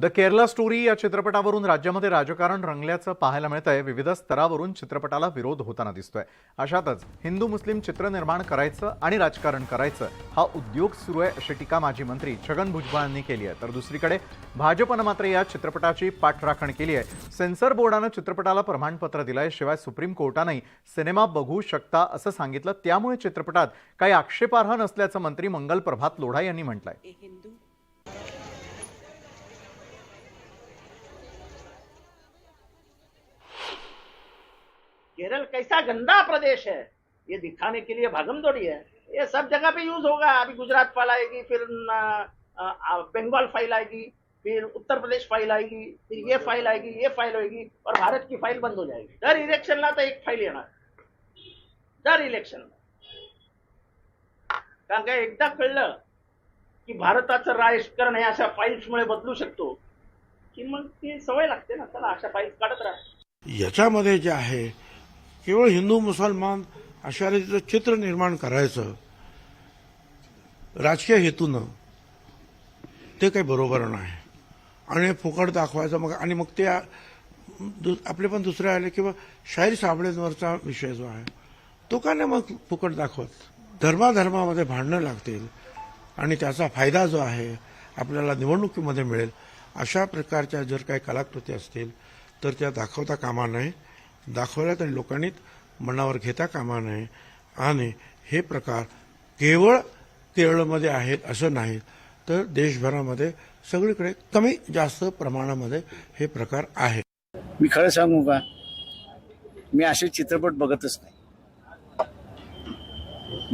The Kerala story या चित्रपटावरून राज्यामध्ये राजकारण रंगल्याचं पाहायला मिळतंय. विविध स्तरावरून चित्रपटाला विरोध होताना दिसतोय. अशातच हिंदू मुस्लिम चित्र निर्माण करायचं आणि राजकारण करायचं हा उद्योग सुरू आहे अशी टीका माजी मंत्री छगन भुजबळ यांनी केली आहे. तर दुसरीकडे भाजपनं मात्र या चित्रपटाची पाठराखण केली आहे. सेन्सर बोर्डानं चित्रपटाला प्रमाणपत्र दिलंय शिवाय सुप्रीम कोर्टानंही सिनेमा बघू शकता असं सांगितलं. त्यामुळे चित्रपटात काही आक्षेपार्ह नसल्याचं मंत्री मंगल प्रभात लोढा यांनी म्हटलंय. केरल कैसा गंदा प्रदेश है? ये दिखाने के लिए भागम दौड़ी है। ये सब जगह पे यूज होगा। अभी गुजरात फाइल आएगी फिर बंगाल फाइल आएगी फिर उत्तर प्रदेश फाइल आएगी फिर ये फाइल आएगी ये फाइल होगी और भारत की फाइल बंद हो जाएगी। दर इलेक्शनला तर एक फाईल येणार। दर इलेक्शन कारण का एकदा कळलं की भारताचं राजकारण हे अशा फाईल्समुळे बदलू शकतो की मग ती सवय लागते ना चला अशा फाईल्स काढत राहा. याच्यामध्ये जे आहे केवळ हिंदू मुसलमान अशा रीतीचं चित्र निर्माण करायचं राजकीय हेतूनं ते काही बरोबर नाही. आणि फुकट दाखवायचं मग आणि मग ते आपले पण दुसरे आले किंवा शाहीर साबळेंवरचा विषय जो आहे तो का नाही मग फुकट दाखवत? धर्माधर्मामध्ये भांडणं लागतील आणि त्याचा फायदा जो आहे आपल्याला निवडणुकीमध्ये मिळेल. अशा प्रकारच्या जर काही कलाकृती असतील तर त्या दाखवता कामा नये. दाखवल्या आणि लोकांनी मनावर घेता कामा नये. आणि हे प्रकार केवळ केरळमध्ये आहेत असं नाही तर देशभरामध्ये सगळीकडे कमी जास्त प्रमाणामध्ये हे प्रकार आहेत. मी खरं सांगू का? मी असे चित्रपट बघतच नाही.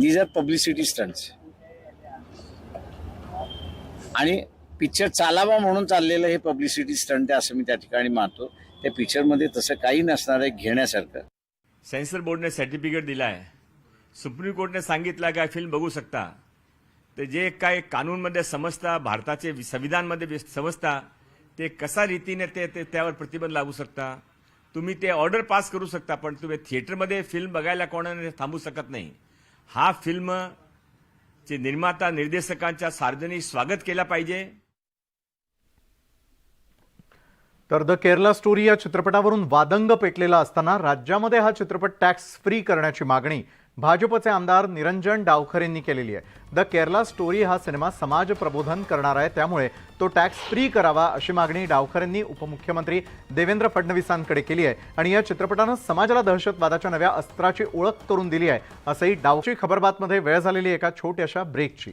दीज आर पब्लिसिटी स्टंट्स आणि पिक्चर चालावा म्हणून चाललेलं हे पब्लिसिटी स्टंट आहे असं मी त्या ठिकाणी मानतो. त्या पिक्चरमध्ये तसं काही नसणार आहे घेण्यासारखं. सेन्सर बोर्डने सर्टिफिकेट दिला आहे सुप्रीम कोर्टने सांगितलं काय फिल्म बघू शकता. तर जे काय कानूनमध्ये समजता भारताचे संविधानमध्ये समजता ते कसा रीतीने ते ते त्यावर प्रतिबंध लागू शकता. तुम्ही ते ऑर्डर पास करू शकता पण तुम्ही थिएटरमध्ये फिल्म बघायला कोणाने थांबू शकत नाही. हा फिल्म चे निर्माता निर्देशकांच्या सार्वजनिक स्वागत केला पाहिजे. तर द केरला स्टोरी या चित्रपटावरून वादंग पेटलेला असताना राज्यामध्ये हा चित्रपट टॅक्स फ्री करण्याची मागणी भाजपचे आमदार निरंजन डावखरेंनी केलेली आहे. द केरला स्टोरी हा सिनेमा समाज प्रबोधन करणार आहे. त्यामुळे तो टॅक्स फ्री करावा अशी मागणी डावखरेंनी उपमुख्यमंत्री देवेंद्र फडणवीसांकडे केली आहे. आणि या चित्रपटानं समाजाला दहशतवादाच्या नव्या अस्त्राची ओळख करून दिली आहे. असंही डावची खबरबातमध्ये वेळ झालेली एका छोट्याशा ब्रेकची